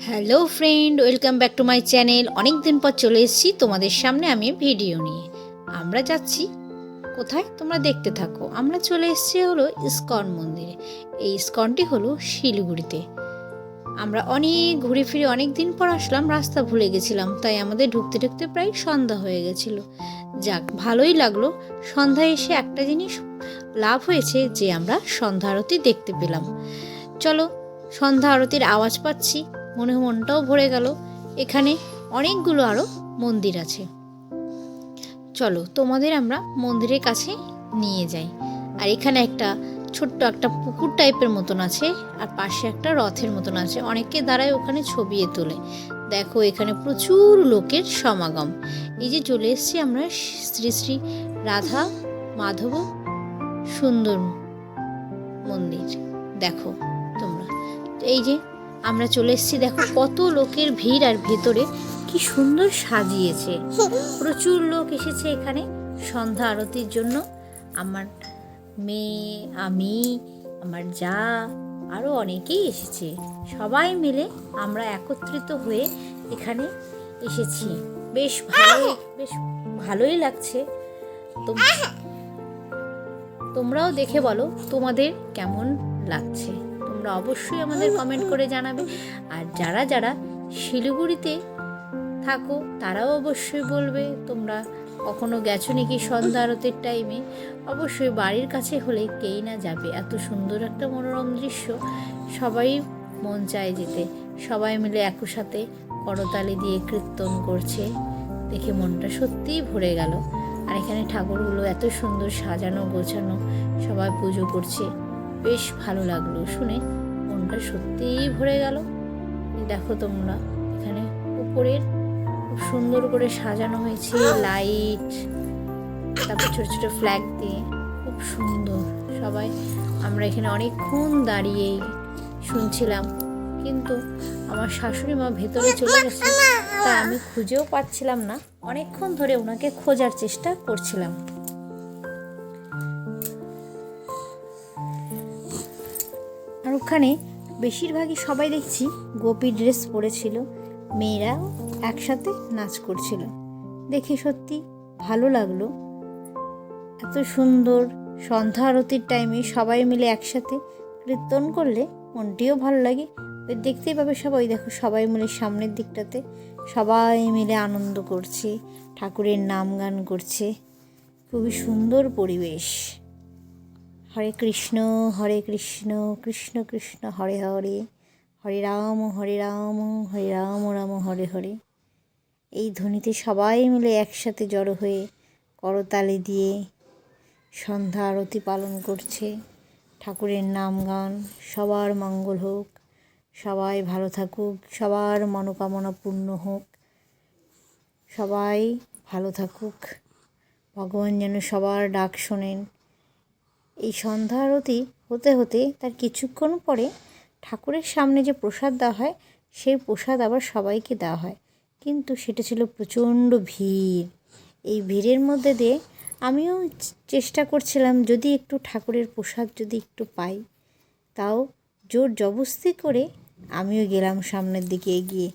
Hello friend welcome back to my channel অনেক দিন পর চলে এসেছি তোমাদের সামনে আমি ভিডিও নিয়ে। আমরা যাচ্ছি। কোথায়? তোমরা দেখতে থাকো। আমরা চলে এসেছি হলো ইস্কন মন্দিরে। এই ইস্কনটি হলো শিলিগুড়িতে। আমরা অনেক ঘুরে ফিরে অনেক দিন পর আসলাম, রাস্তা ভুলে গেছিলাম। তাই আমাদের ঢুকতে ঢুকতে প্রায় সন্ধ্যা হয়ে গেছিল। যাক, ভালোই লাগল। সন্ধ্যায় এসে একটা জিনিস লাভ হয়েছে যে আমরা সন্ধ্যা আরতি দেখতে পেলাম। চলো, সন্ধ্যা আরতির আওয়াজ পাচ্ছি। মনে মনটাও ভরে গেল। এখানে অনেকগুলো আরও মন্দির আছে। চলো, তোমাদের আমরা মন্দিরের কাছে নিয়ে যাই। আর এখানে একটা ছোট্ট একটা পুকুর টাইপের মতন আছে, আর পাশে একটা রথের মতন আছে। অনেকে দাঁড়ায় ওখানে ছবিয়ে তোলে। দেখো, এখানে প্রচুর লোকের সমাগম। এই যে চলে এসেছি আমরা শ্রী শ্রী রাধা মাধব সুন্দর মন্দির। দেখো তোমরা। এই যে আমরা চলে এসেছি, দেখো কত লোকের ভিড় আর ভেতরে। কি সুন্দর সাজিয়েছে। প্রচুর লোক এসেছে এখানে সন্ধ্যা আরতির জন্য। আমার মেয়ে, আমি, আমার যা আরও অনেকেই এসেছে। সবাই মিলে আমরা একত্রিত হয়ে এখানে এসেছি। বেশ ভালো, বেশ ভালোই লাগছে। তোমরাও দেখে বলো তোমাদের কেমন লাগছে। তোমরা অবশ্যই আমাদের কমেন্ট করে জানাবে। আর যারা যারা শিলিগুড়িতে থাকো, তারাও অবশ্যই বলবে, তোমরা কখনো গেছো নাকি সন্ধ্যা আরতির টাইমে অবশ্যই বাড়ির কাছে হলে কেই না যাবে। এত সুন্দর একটা মনোরম দৃশ্য। সবাই মন চায় যেতে। সবাই মিলে একই সাথে করতালি দিয়ে কীর্তন করছে। দেখে মনটা সত্যিই ভরে গেল। আর এখানে ঠাকুরগুলো এত সুন্দর সাজানো, গোছানো, সবাই পুজো করছে। বেশ ভালো লাগল শুনে। মনটা সত্যিই ভরে গেল। দেখো তোমরা এখানে উপরের খুব সুন্দর করে সাজানো হয়েছে লাইট তারপর ছোট ছোট ফ্ল্যাগ দিয়ে। খুব সুন্দর। সবাই আমরা এখানে অনেকক্ষণ দাঁড়িয়েই শুনছিলাম। কিন্তু আমার শাশুড়ি মা ভেতরে চলে গেছে। তা আমি খুঁজেও পাচ্ছিলাম না। অনেকক্ষণ ধরে ওনাকে খোঁজার চেষ্টা করছিলাম। ওখানে বেশিরভাগই সবাই দেখছি গোপী ড্রেস পরেছিল মেয়েরা একসাথে নাচ করছিল। দেখে সত্যি ভালো লাগল। এত সুন্দর সন্ধ্যা আরতির টাইমে সবাই মিলে একসাথে কীর্তন করলে মনটিও ভালো লাগে। দেখতেই পাবে সবাই, দেখো সবাই মিলে সামনের দিকটাতে সবাই মিলে আনন্দ করছে, ঠাকুরের নাম গান করছে। খুবই সুন্দর পরিবেশ। হরে কৃষ্ণ হরে কৃষ্ণ কৃষ্ণ কৃষ্ণ, হরে হরে হরে রাম হরে রাম হরে রাম রাম, হরে হরে। এই ধ্বনিতে সবাই মিলে একসাথে জড়ো হয়ে করতালি দিয়ে সন্ধ্যা আরতি পালন করছে। ঠাকুরের নাম গান, সবার মঙ্গল হোক, সবাই ভালো থাকুক, সবার মনোকামনা পূর্ণ হোক, সবাই ভালো থাকুক। ভগবান যেন সবার ডাক শোনেন। এই সন্ধ্যা আরতি হতে হতে তার কিছুক্ষণ পরে ঠাকুরের সামনে যে প্রসাদ দেওয়া হয়, সেই প্রসাদ আবার সবাইকে দেওয়া হয়। কিন্তু সেটা ছিল প্রচণ্ড ভিড়। এই ভিড়ের মধ্যে দিয়ে আমিও চেষ্টা করছিলাম যদি একটু ঠাকুরের প্রসাদ যদি একটু পাই। তাও জোর জবস্তি করে আমিও গেলাম সামনের দিকে এগিয়ে।